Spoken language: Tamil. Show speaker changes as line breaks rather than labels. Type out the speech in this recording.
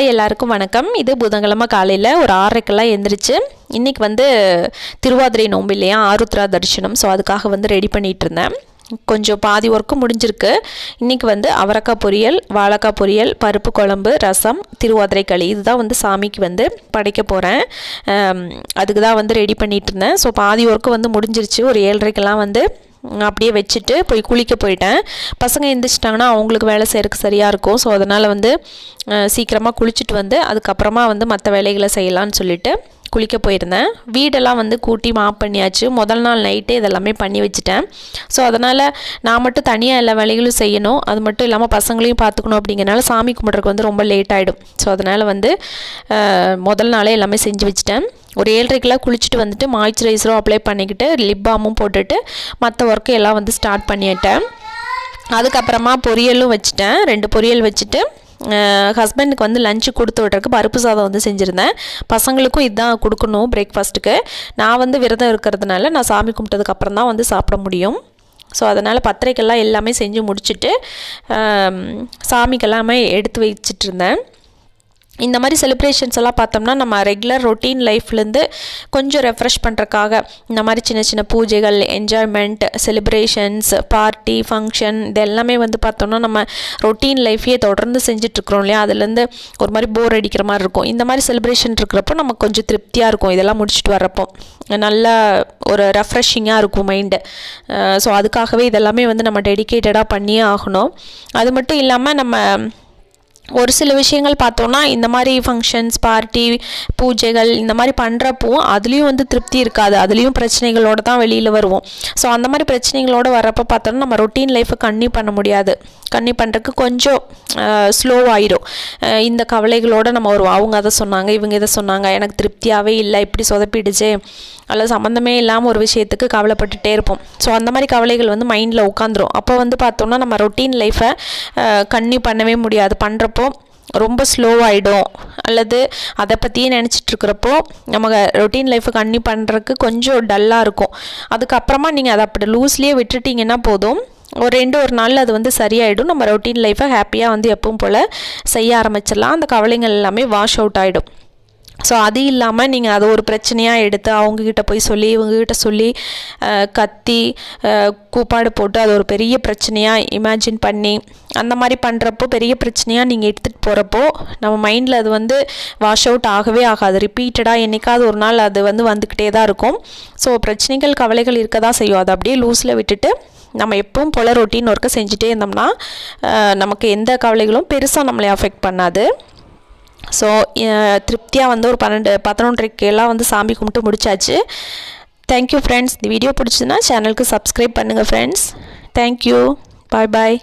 ஹாய் எல்லாருக்கும் வணக்கம். இது புதன்கிழமை காலையில் ஒரு ஆறரைக்கெல்லாம் எழுந்திரிச்சு இன்றைக்கி வந்து திருவாதிரை நோம்பு இல்லையா? ஆருத்ரா தரிசனம். ஸோ அதுக்காக வந்து ரெடி பண்ணிகிட்டு இருந்தேன். கொஞ்சம் பாதி ஒர்க்கு முடிஞ்சிருக்கு. இன்றைக்கி வந்து அவரக்காய் பொரியல் வாழைக்காய் பொரியல் பருப்பு குழம்பு ரசம் திருவாதிரை களி. இதுதான் வந்து சாமிக்கு வந்து படைக்க போகிறேன் அதுக்கு தான் வந்து ரெடி பண்ணிகிட்டு இருந்தேன். ஸோ பாதி ஒர்க்கு வந்து முடிஞ்சிருச்சு. ஒரு ஏழரைக்கெல்லாம் வந்து அப்படியே வச்சுட்டு போய் குளிக்க போயிட்டேன். பசங்க எந்திரிச்சிட்டாங்கன்னா அவங்களுக்கு வேலை செய்கிறதுக்கு சரியாக இருக்கும். ஸோ அதனால் வந்து சீக்கிரமாக குளிச்சுட்டு வந்து அதுக்கப்புறமா வந்து மற்ற வேலைகளை செய்யலான்னு சொல்லிட்டு குளிக்க போயிருந்தேன். வீடெல்லாம் வந்து கூட்டி மாப் பண்ணியாச்சு. முதல் நாள் நைட்டே இதெல்லாமே பண்ணி வச்சுட்டேன். ஸோ அதனால் நான் மட்டும் தனியாக எல்லா வேலைகளும் செய்யணும். அது மட்டும் இல்லாமல் பசங்களையும் பார்த்துக்கணும் அப்படிங்கிறனால சாமி கும்பிட்றதுக்கு வந்து ரொம்ப லேட் ஆகிடும் ஸோ அதனால் வந்து முதல் நாளே எல்லாமே செஞ்சு வச்சுட்டேன். ஒரு ஏழரைக்கெல்லாம் குளிச்சுட்டு வந்துட்டு மாய்ச்சரைசரும் அப்ளை பண்ணிக்கிட்டு லிப் பாமும் போட்டுட்டு மற்ற ஒர்க்கை எல்லாம் வந்து ஸ்டார்ட் பண்ணிட்டேன். அதுக்கப்புறமா பொரியலும் வச்சுட்டேன். ரெண்டு பொரியல் வச்சுட்டு ஹஸ்பண்டுக்கு வந்து லஞ்சு கொடுத்து விட்றதுக்கு பருப்பு சாதம் வந்து செஞ்சுருந்தேன். பசங்களுக்கும் இதுதான் கொடுக்கணும் பிரேக்ஃபாஸ்ட்டுக்கு நான் வந்து விரதம் இருக்கிறதுனால நான் சாமி கும்பிட்டதுக்கப்புறம் தான் வந்து சாப்பிட முடியும். ஸோ அதனால் பத்திரிக்கைலாம் எல்லாமே செஞ்சு முடிச்சுட்டு சாமிக்கெல்லாமே எடுத்து வச்சிட்ருந்தேன் இந்த மாதிரி செலிப்ரேஷன்ஸ் எல்லாம் பார்த்தோம்னா நம்ம ரெகுலர் ரொட்டீன் லைஃப்லேருந்து கொஞ்சம் ரெஃப்ரெஷ் பண்ணுறக்காக இந்த மாதிரி சின்ன சின்ன பூஜைகள் என்ஜாய்மெண்ட் செலிப்ரேஷன்ஸ் பார்ட்டி ஃபங்க்ஷன் இது எல்லாமே வந்து பார்த்தோம்னா நம்ம ரொட்டீன் லைஃப்பையே தொடர்ந்து செஞ்சிட்ருக்குறோம் இல்லையா? அதுலேருந்து ஒரு மாதிரி போர் அடிக்கிற மாதிரி இருக்கும். இந்த மாதிரி செலிப்ரேஷன் இருக்கிறப்போ நமக்கு கொஞ்சம் திருப்தியாக இருக்கும். இதெல்லாம் முடிச்சுட்டு வரப்போ நல்லா ஒரு ரெஃப்ரெஷிங்காக இருக்கும் மைண்டு ஸோ அதுக்காகவே இதெல்லாமே வந்து நம்ம டெடிக்கேட்டடாக பண்ணியே ஆகணும். அது மட்டும் இல்லாமல் நம்ம ஒரு சில விஷயங்கள் பார்த்தோன்னா இந்த மாதிரி ஃபங்க்ஷன்ஸ் பார்ட்டி பூஜைகள் இந்த மாதிரி பண்ணுறப்போ அதுலேயும் வந்து திருப்தி இருக்காது. அதுலேயும் பிரச்சனைகளோடு தான் வெளியில் வருவோம். ஸோ அந்த மாதிரி பிரச்சனைகளோடு வரப்போ பார்த்தோன்னா நம்ம ரொட்டீன் லைஃப்பை கண்ணி பண்ண முடியாது. கண்ணி பண்ணுறதுக்கு கொஞ்சம் ஸ்லோவாயிடும் இந்த கவலைகளோடு நம்ம வருவோம். அவங்க அதை சொன்னாங்க இவங்க இதை சொன்னாங்க எனக்கு திருப்தியாகவே இல்லை இப்படி சொதப்பிடுச்சு. அல்ல சம்மந்தமே இல்லாமல் ஒரு விஷயத்துக்கு கவலைப்பட்டுட்டே இருப்போம். ஸோ அந்த மாதிரி கவலைகள் வந்து மைண்டில் உட்காந்துரும் அப்போ வந்து பார்த்தோம்னா நம்ம ரொட்டீன் லைஃப்பை கண்ணி பண்ணவே முடியாது. பண்ணுறப்போ ரொம்ப ஸ்லோவாகிடும் அல்லது அதை பற்றியே நினச்சிட்ருக்கிறப்போ நம்ம ரொட்டீன் லைஃப்பை கண்ணி பண்ணுறதுக்கு கொஞ்சம் டல்லாக இருக்கும். அதுக்கப்புறமா நீங்கள் அதை அப்படி லூஸ்லேயே விட்டுட்டிங்கன்னா போதும். ஒரு ரெண்டு ஒரு நாளில் அது வந்து சரியாயிடும். நம்ம ரொட்டீன் லைஃப்பை ஹாப்பியாக வந்து எப்பவும் போல் செய்ய ஆரம்பிச்சிடலாம். அந்த கவலைங்கள் எல்லாமே வாஷ் அவுட் ஆகிடும் ஸோ அது இல்லாமல் நீங்கள் அதை ஒரு பிரச்சனையாக எடுத்து அவங்கக்கிட்ட போய் சொல்லி இவங்கக்கிட்ட சொல்லி கத்தி கூப்பாடு போட்டு அது ஒரு பெரிய பிரச்சனையாக இமேஜின் பண்ணி அந்த மாதிரி பண்ணுறப்போ பெரிய பிரச்சனையாக நீங்கள் எடுத்துகிட்டு போகிறப்போ நம்ம மைண்டில் அது வந்து வாஷ் அவுட் ஆகவே ஆகாது. ரிப்பீட்டடாக என்றைக்காவது ஒரு நாள் அது வந்து வந்துக்கிட்டே தான் இருக்கும். ஸோ பிரச்சனைகள் கவலைகள் இருக்க தான் செய்யும். அதை அப்படியே லூஸில் விட்டுட்டு நம்ம எப்பவும் போல் ரொட்டீன் ஒர்க்கை செஞ்சுட்டே இருந்தோம்னா நமக்கு எந்த கவலைகளும் பெருசாக நம்மளை அஃபெக்ட் பண்ணாது. ஸோ திருப்தியாக வந்து ஒரு பன்னெண்டு பதினொன்றரைக்கு எல்லாம் வந்து சாமி கும்பிட்டு முடிச்சாச்சு. தேங்க்யூ ஃப்ரெண்ட்ஸ் இந்த வீடியோ பிடிச்சதுன்னா சேனலுக்கு சப்ஸ்கிரைப் பண்ணுங்கள் ஃப்ரெண்ட்ஸ் தேங்க்யூ பாய் பாய்